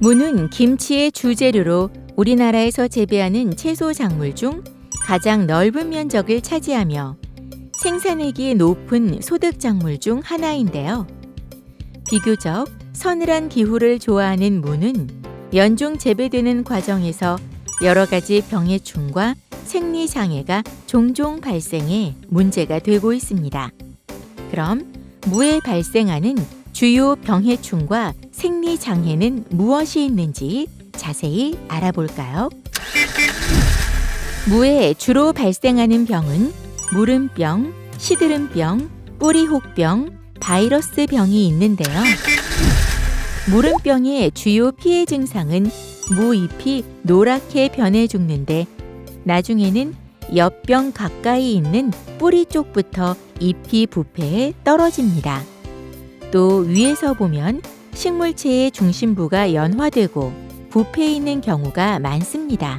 무는 김치의 주재료로 우리나라에서 재배하는 채소 작물 중 가장 넓은 면적을 차지하며 생산액이 높은 소득 작물 중 하나인데요. 비교적 서늘한 기후를 좋아하는 무는 연중 재배되는 과정에서 여러 가지 병해충과 생리 장애가 종종 발생해 문제가 되고 있습니다. 그럼 무에 발생하는 주요 병해충과 생리 장애는 무엇이 있는지 자세히 알아볼까요? 무에 주로 발생하는 병은 무름병, 시드름병, 뿌리혹병, 바이러스 병이 있는데요. 무름병의 주요 피해 증상은 무잎이 노랗게 변해 죽는데 나중에는 엽병 가까이 있는 뿌리 쪽부터 잎이 부패해 떨어집니다. 또 위에서 보면 식물체의 중심부가 연화되고 부패 있는 경우가 많습니다.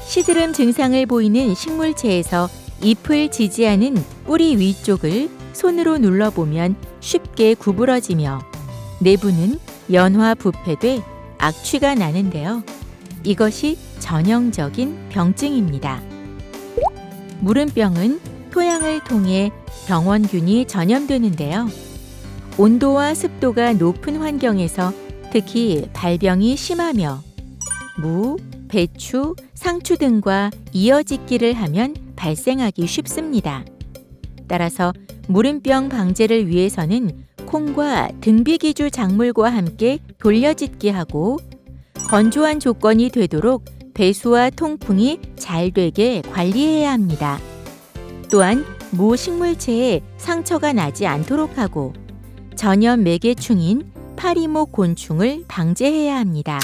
시드름 증상을 보이는 식물체에서 잎을 지지하는 뿌리 위쪽을 손으로 눌러보면 쉽게 구부러지며 내부는 연화 부패돼 악취가 나는데요. 이것이 전형적인 병증입니다. 무름병은 토양을 통해 병원균이 전염되는데요. 온도와 습도가 높은 환경에서 특히 발병이 심하며 무, 배추, 상추 등과 이어짓기를 하면 발생하기 쉽습니다. 따라서 무름병 방제를 위해서는 콩과 등비기주 작물과 함께 돌려짓기 하고 건조한 조건이 되도록 배수와 통풍이 잘 되게 관리해야 합니다. 또한 무 식물체에 상처가 나지 않도록 하고 전염 매개충인 파리목 곤충을 방제해야 합니다.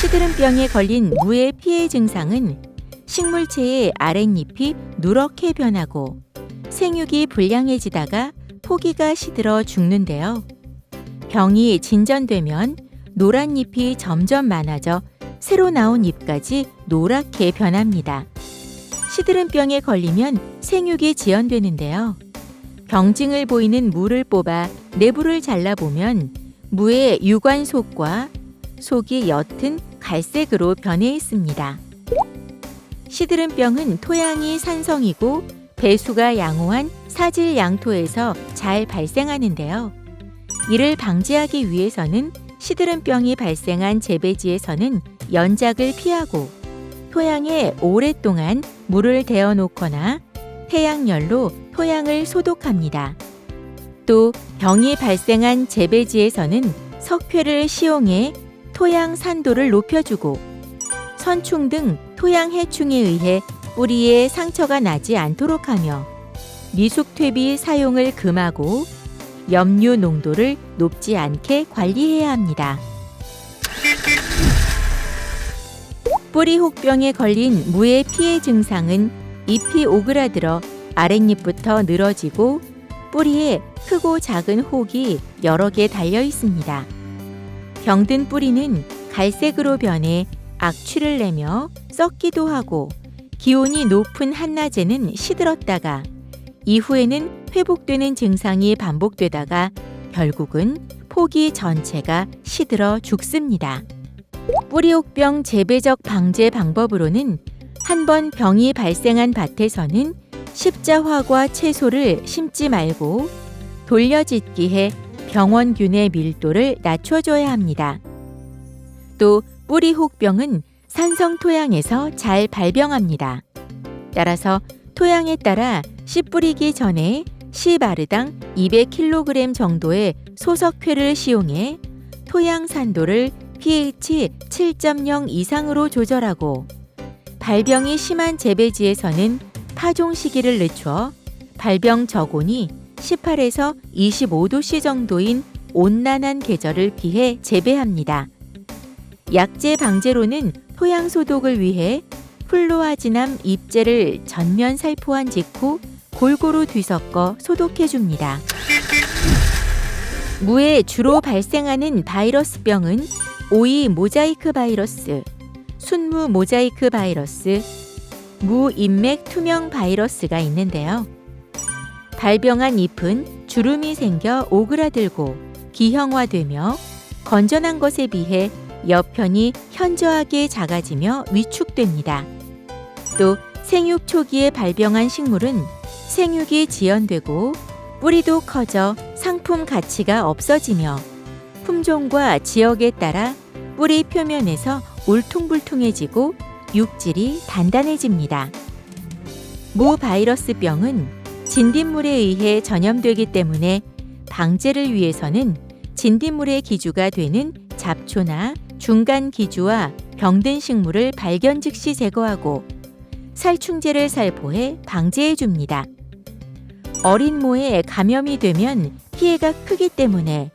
시드름병에 걸린 무의 피해 증상은 식물체의 아랫잎이 누렇게 변하고 생육이 불량해지다가 포기가 시들어 죽는데요. 병이 진전되면 노란 잎이 점점 많아져 새로 나온 잎까지 노랗게 변합니다. 시드름병에 걸리면 생육이 지연되는데요. 병증을 보이는 무를 뽑아 내부를 잘라보면 무의 유관 속과 속이 옅은 갈색으로 변해 있습니다. 시드름병은 토양이 산성이고 배수가 양호한 사질 양토에서 잘 발생하는데요. 이를 방지하기 위해서는 시드름병이 발생한 재배지에서는 연작을 피하고 토양에 오랫동안 물을 데워 놓거나 태양열로 토양을 소독합니다. 또 병이 발생한 재배지에서는 석회를 시용해 토양 산도를 높여주고 선충 등 토양 해충에 의해 뿌리에 상처가 나지 않도록 하며 미숙퇴비 사용을 금하고 염류 농도를 높지 않게 관리해야 합니다. 뿌리 혹병에 걸린 무의 피해 증상은 잎이 오그라들어 아랫잎부터 늘어지고 뿌리에 크고 작은 혹이 여러 개 달려 있습니다. 병든 뿌리는 갈색으로 변해 악취를 내며 썩기도 하고 기온이 높은 한낮에는 시들었다가 이후에는 회복되는 증상이 반복되다가 결국은 포기 전체가 시들어 죽습니다. 뿌리옥병 재배적 방제 방법으로는 한 번 병이 발생한 밭에서는 십자화과 채소를 심지 말고 돌려짓기해 병원균의 밀도를 낮춰줘야 합니다. 또 뿌리 혹병은 산성 토양에서 잘 발병합니다. 따라서 토양에 따라 씨 뿌리기 전에 씨바르당 200kg 정도의 소석회를 시용해 토양 산도를 pH 7.0 이상으로 조절하고 발병이 심한 재배지에서는 파종 시기를 늦춰 발병 저온이 18에서 25도씨 정도인 온난한 계절을 피해 재배합니다. 약재 방제로는 토양 소독을 위해 플로아지남 잎제를 전면 살포한 직후 골고루 뒤섞어 소독해 줍니다. 무에 주로 발생하는 바이러스병은 오이 모자이크 바이러스, 순무 모자이크 바이러스, 무인맥 투명 바이러스가 있는데요. 발병한 잎은 주름이 생겨 오그라들고 기형화되며 건전한 것에 비해 옆편이 현저하게 작아지며 위축됩니다. 또 생육 초기에 발병한 식물은 생육이 지연되고 뿌리도 커져 상품 가치가 없어지며 품종과 지역에 따라 뿌리 표면에서 울퉁불퉁해지고 육질이 단단해집니다. 무 바이러스병은 진딧물에 의해 전염되기 때문에 방제를 위해서는 진딧물의 기주가 되는 잡초나 중간 기주와 병든 식물을 발견 즉시 제거하고 살충제를 살포해 방제해 줍니다. 어린 모에 감염이 되면 피해가 크기 때문에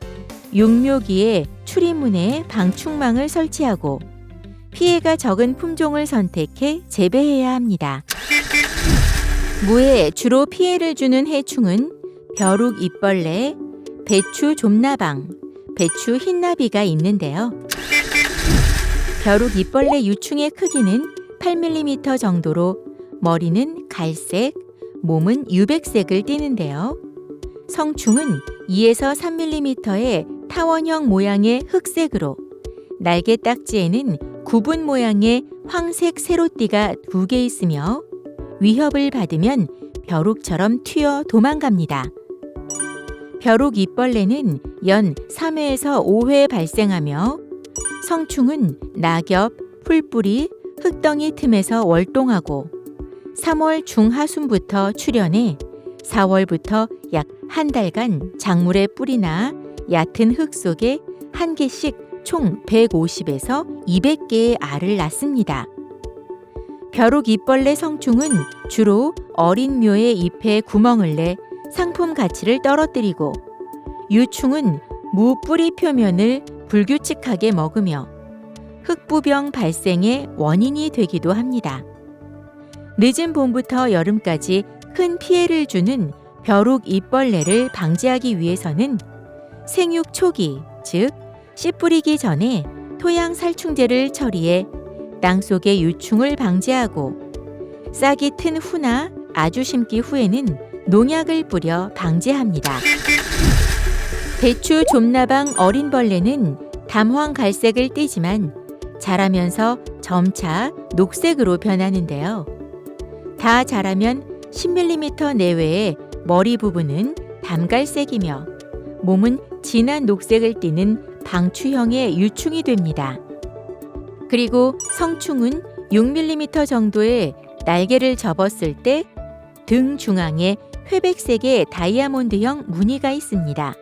육묘기에 출입문에 방충망을 설치하고 피해가 적은 품종을 선택해 재배해야 합니다. 무에 주로 피해를 주는 해충은 벼룩 잎벌레, 배추 좀나방, 배추 흰나비가 있는데요. 벼룩 잎벌레 유충의 크기는 8mm 정도로 머리는 갈색, 몸은 유백색을 띠는데요. 성충은 2에서 3mm의 타원형 모양의 흑색으로 날개 딱지에는 구분 모양의 황색 세로띠가 두 개 있으며 위협을 받으면 벼룩처럼 튀어 도망갑니다. 벼룩 잎벌레는 연 3회에서 5회 발생하며 성충은 낙엽, 풀뿌리, 흙덩이 틈에서 월동하고 3월 중하순부터 출현해 4월부터 약 한 달간 작물의 뿌리나 얕은 흙 속에 한 개씩 총 150에서 200개의 알을 낳습니다. 벼룩 잎벌레 성충은 주로 어린 묘의 잎에 구멍을 내 상품 가치를 떨어뜨리고 유충은 무 뿌리 표면을 불규칙하게 먹으며 흙부병 발생의 원인이 되기도 합니다. 늦은 봄부터 여름까지 큰 피해를 주는 벼룩 잎벌레를 방지하기 위해서는 생육 초기, 즉, 씨 뿌리기 전에 토양 살충제를 처리해 땅 속의 유충을 방지하고 싹이 튼 후나 아주 심기 후에는 농약을 뿌려 방지합니다. 배추 좀나방 어린 벌레는 담황 갈색을 띠지만 자라면서 점차 녹색으로 변하는데요. 다 자라면 10mm 내외의 머리 부분은 담갈색이며 몸은 진한 녹색을 띠는 방추형의 유충이 됩니다. 그리고 성충은 6mm 정도의 날개를 접었을 때 등 중앙에 회백색의 다이아몬드형 무늬가 있습니다.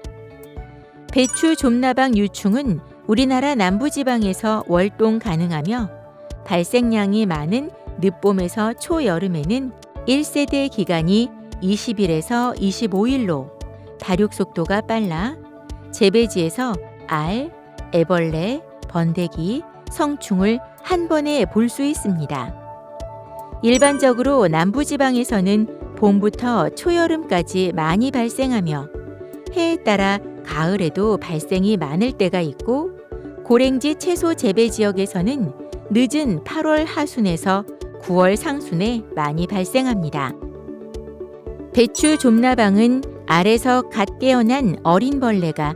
배추 좀나방 유충은 우리나라 남부지방에서 월동 가능하며 발생량이 많은 늦봄에서 초여름에는 1세대 기간이 20일에서 25일로 발육 속도가 빨라 재배지에서 알, 애벌레, 번데기, 성충을 한 번에 볼 수 있습니다. 일반적으로 남부지방에서는 봄부터 초여름까지 많이 발생하며 해에 따라 가을에도 발생이 많을 때가 있고 고랭지 채소 재배 지역에서는 늦은 8월 하순에서 9월 상순에 많이 발생합니다. 배추 좀나방은 알에서 갓 깨어난 어린 벌레가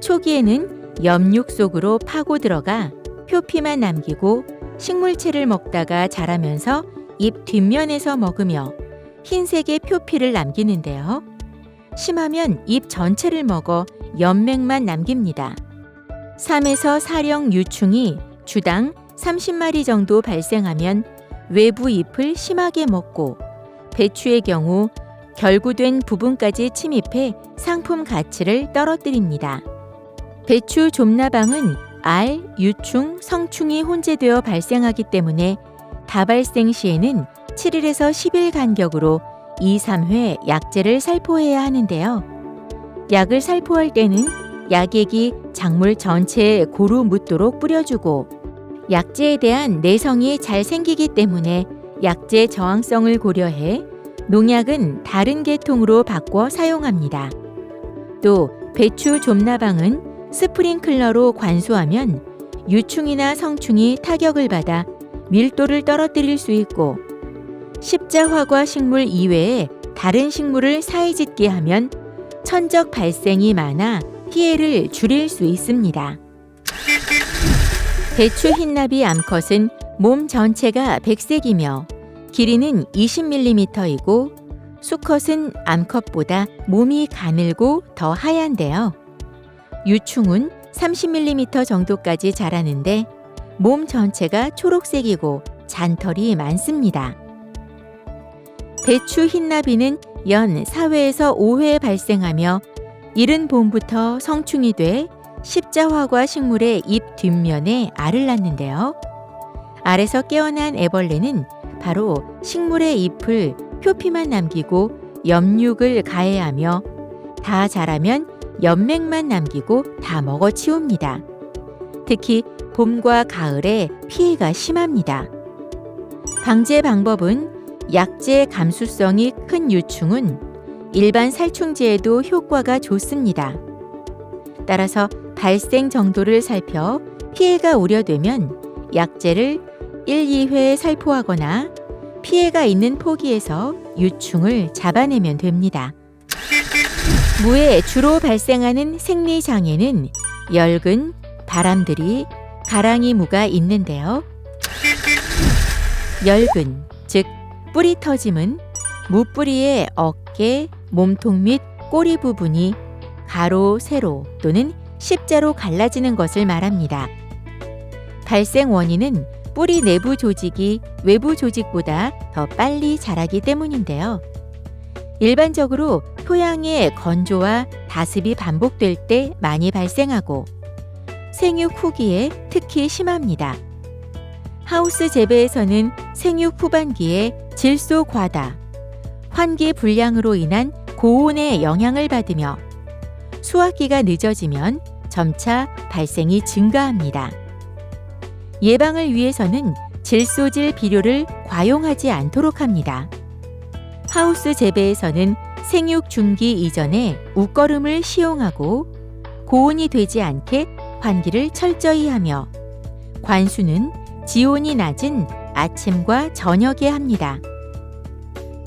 초기에는 염육 속으로 파고 들어가 표피만 남기고 식물체를 먹다가 자라면서 잎 뒷면에서 먹으며 흰색의 표피를 남기는데요. 심하면 잎 전체를 먹어 연맥만 남깁니다. 3에서 4령 유충이 주당 30마리 정도 발생하면 외부 잎을 심하게 먹고 배추의 경우 결구된 부분까지 침입해 상품 가치를 떨어뜨립니다. 배추 좀나방은 알, 유충, 성충이 혼재되어 발생하기 때문에 다발생 시에는 7일에서 10일 간격으로 2, 3회 약제를 살포해야 하는데요. 약을 살포할 때는 약액이 작물 전체에 고루 묻도록 뿌려주고 약제에 대한 내성이 잘 생기기 때문에 약제 저항성을 고려해 농약은 다른 계통으로 바꿔 사용합니다. 또 배추 좀나방은 스프링클러로 관수하면 유충이나 성충이 타격을 받아 밀도를 떨어뜨릴 수 있고 십자화과 식물 이외에 다른 식물을 사이짓게 하면 천적 발생이 많아 피해를 줄일 수 있습니다. 배추 흰나비 암컷은 몸 전체가 백색이며 길이는 20mm이고 수컷은 암컷보다 몸이 가늘고 더 하얀데요. 유충은 30mm 정도까지 자라는데 몸 전체가 초록색이고 잔털이 많습니다. 배추 흰나비는 연 4회에서 5회 발생하며 이른 봄부터 성충이 돼 십자화과 식물의 잎 뒷면에 알을 낳는데요. 알에서 깨어난 애벌레는 바로 식물의 잎을 표피만 남기고 염육을 가해하며 다 자라면 연맥만 남기고 다 먹어 치웁니다. 특히 봄과 가을에 피해가 심합니다. 방제 방법은 약재 감수성이 큰 유충은 일반 살충제에도 효과가 좋습니다. 따라서 발생 정도를 살펴 피해가 우려되면 약재를 1, 2회 살포하거나 피해가 있는 포기에서 유충을 잡아내면 됩니다. 무에 주로 발생하는 생리 장애는 열근, 바람들이, 가랑이 무가 있는데요. 열근, 즉 뿌리 터짐은 무뿌리의 어깨, 몸통 및 꼬리 부분이 가로, 세로 또는 십자로 갈라지는 것을 말합니다. 발생 원인은 뿌리 내부 조직이 외부 조직보다 더 빨리 자라기 때문인데요. 일반적으로 토양의 건조와 다습이 반복될 때 많이 발생하고 생육 후기에 특히 심합니다. 하우스 재배에서는 생육 후반기에 질소 과다, 환기 불량으로 인한 고온의 영향을 받으며 수확기가 늦어지면 점차 발생이 증가합니다. 예방을 위해서는 질소질 비료를 과용하지 않도록 합니다. 하우스 재배에서는 생육 중기 이전에 웃거름을 시용하고 고온이 되지 않게 환기를 철저히 하며 관수는 지온이 낮은 아침과 저녁에 합니다.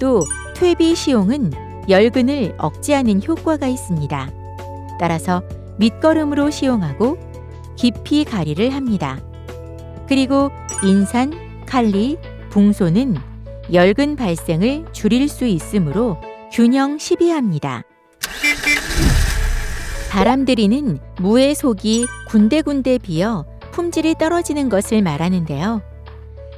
또 퇴비 시용은 열근을 억제하는 효과가 있습니다. 따라서 밑거름으로 시용하고 깊이 가리를 합니다. 그리고 인산, 칼리, 붕소는 열근 발생을 줄일 수 있으므로 균형 시비합니다. 바람들이는 무의 속이 군데군데 비어 품질이 떨어지는 것을 말하는데요.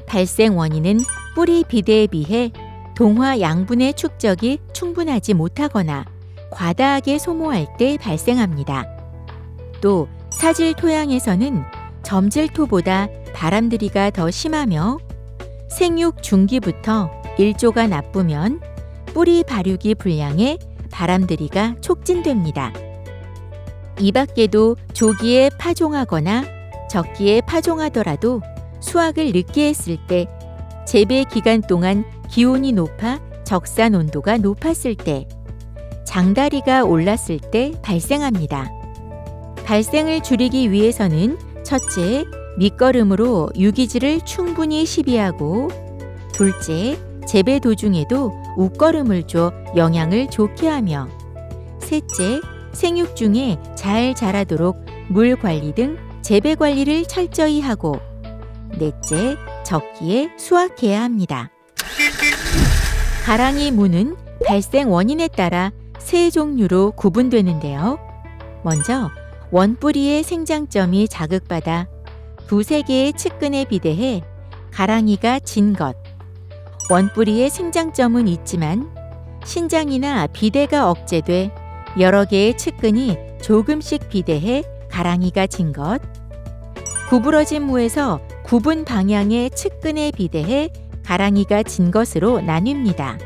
발생 원인은 뿌리 비대에 비해 동화 양분의 축적이 충분하지 못하거나 과다하게 소모할 때 발생합니다. 또 사질 토양에서는 점질토보다 바람들이가 더 심하며 생육 중기부터 일조가 나쁘면 뿌리 발육이 불량해 바람들이가 촉진됩니다. 이 밖에도 조기에 파종하거나 적기에 파종하더라도 수확을 늦게 했을 때 재배 기간 동안 기온이 높아 적산 온도가 높았을 때 장다리가 올랐을 때 발생합니다. 발생을 줄이기 위해서는 첫째, 밑거름으로 유기질을 충분히 시비하고 둘째, 재배 도중에도 웃거름을 줘 영양을 좋게 하며 셋째, 생육 중에 잘 자라도록 물 관리 등 재배 관리를 철저히 하고 넷째, 적기에 수확해야 합니다. 가랑이 무는 발생 원인에 따라 세 종류로 구분되는데요. 먼저 원뿌리의 생장점이 자극받아 두세 개의 측근에 비대해 가랑이가 진 것. 원뿌리의 생장점은 있지만 신장이나 비대가 억제돼 여러 개의 측근이 조금씩 비대해 가랑이가 진 것. 구부러진 무에서 구분 방향의 측근에 비대해 가랑이가 진 것으로 나뉩니다.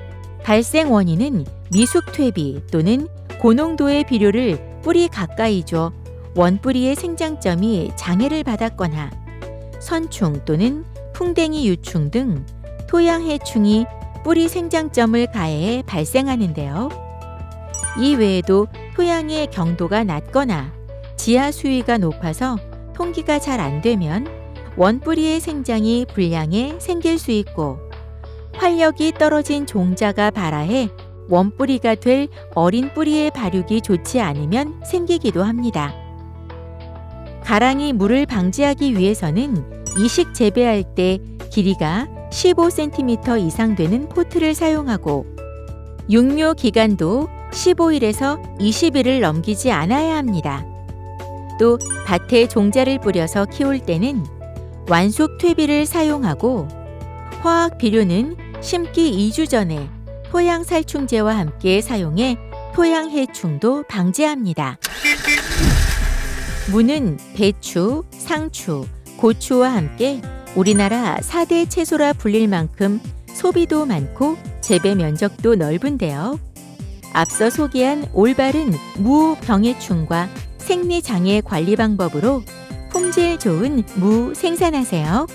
발생 원인은 미숙퇴비 또는 고농도의 비료를 뿌리 가까이 줘 원뿌리의 생장점이 장애를 받았거나 선충 또는 풍뎅이 유충 등 토양 해충이 뿌리 생장점을 가해해 발생하는데요. 이 외에도 토양의 경도가 낮거나 지하 수위가 높아서 통기가 잘 안 되면 원뿌리의 생장이 불량해 생길 수 있고 활력이 떨어진 종자가 발화해 원뿌리가 될 어린 뿌리의 발육이 좋지 않으면 생기기도 합니다. 가랑이 물을 방지하기 위해서는 이식 재배할 때 길이가 15cm 이상 되는 포트를 사용하고 육묘 기간도 15일에서 20일을 넘기지 않아야 합니다. 또 밭에 종자를 뿌려서 키울 때는 완숙 퇴비를 사용하고 화학 비료는 심기 2주 전에 토양 살충제와 함께 사용해 토양 해충도 방지합니다. 무는 배추, 상추, 고추와 함께 우리나라 4대 채소라 불릴 만큼 소비도 많고 재배 면적도 넓은데요. 앞서 소개한 올바른 무 병해충과 생리 장애 관리 방법으로 품질 좋은 무 생산하세요.